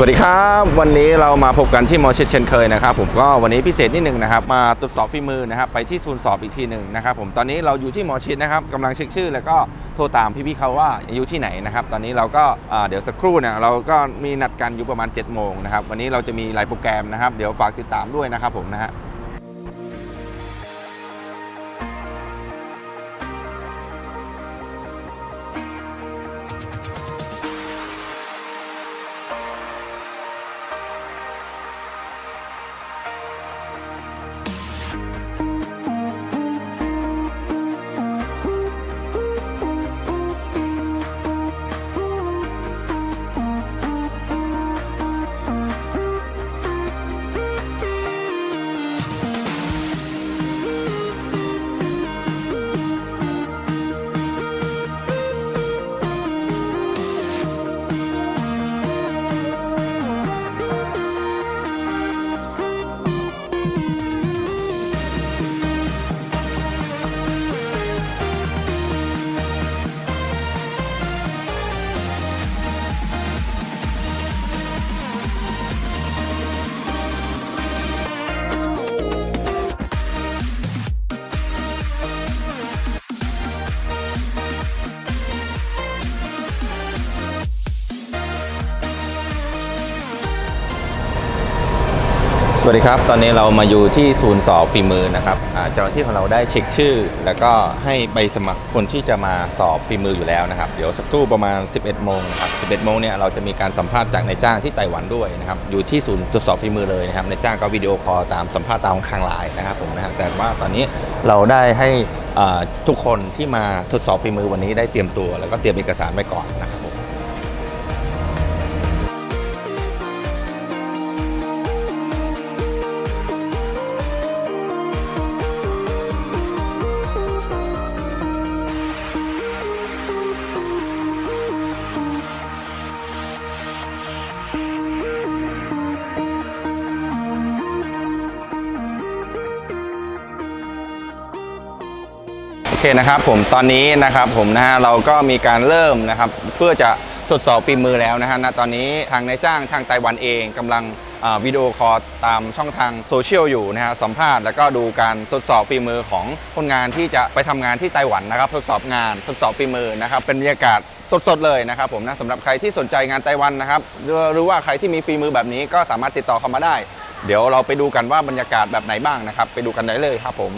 สวัสดีครับ วันนี้เรามาพบกันที่มอเชเช่นเคยนะครับผมก็วันนี้พิเศษนิดหนึ่งนะครับมาตรวจสอบฝีมือนะครับไปที่ศูนย์สอบอีกทีหนึ่งนะครับผมตอนนี้เราอยู่ที่มอชิดนะครับกำลังเช็คชื่อ แล้วก็โทรตามพี่ๆเขาว่าอยู่ที่ไหนนะครับตอนนี้เราก็เดี๋ยวสักครู่เนี่ยเราก็มีนัดกันอยู่ประมาณ7จ็ดโมงนะครับวันนี้เราจะมีหลายโปรแกรมนะครับเดี๋ยวฝากติดตามด้วยนะครับผมนะฮะ วัสดีครับ ตอนนี้เรามาอยู่ที่ศูนย์สอบฝีมือนะครับเจ้าหน้าที่ของเราได้เช็คชื่อ แล้วก็ให้ใบสมัครคนที่จะมาสอบฝีมืออยู่แล้วนะครับ เดี๋ยวสักครู่ประมาณ 11 โมงนะครับ 11 โมงเนี่ยเราจะมีการสัมภาษณ์จากนายจ้างที่ไต้หวันด้วยนะครับ อยู่ที่ศูนย์ตรวจสอบฝีมือเลยนะครับนายจ้างก็วิดีโอคอลตามสัมภาษณ์ตามข้างไลน์นะครับผมนะครับแต่ว่าตอนนี้เราได้ให้ทุกคนที่มาทดสอบฝีมือวันนี้ได้เตรียมตัว แล้วก็เตรียมเอกสารไว้ก่อนนะครับ อเคนะครับผมตอนนี้นะครับผมนะฮะเราก็มีการเริ่มนะครับเพื่อจะทดสอบฝีมือแล้วนะฮะณตอนนี้ทางนายจ้างทางไต้หวันเองกำลังวิดีโอคอลตามช่องทางโซเชียลอยู่นะฮะสัมภาษณ์แล้วก็ดูการทดสอบฝีมือของคนงานที่จะไปทำงานที่ไต้หวันนะครับทดสอบงานทดสอบฝีมือนะครับเป็นบรรยากาศสดๆเลยนะครับผมนะสำหรับใครที่สนใจงานไต้หวันนะครับหรือว่าใครที่มีฝีมือแบบนี้ก็สามารถติดต่อเข้ามาได้ เดี๋ยวเราไปดูกันว่าบรรยากาศแบบไหนบ้างนะครับไปดูกันได้เลยครับผม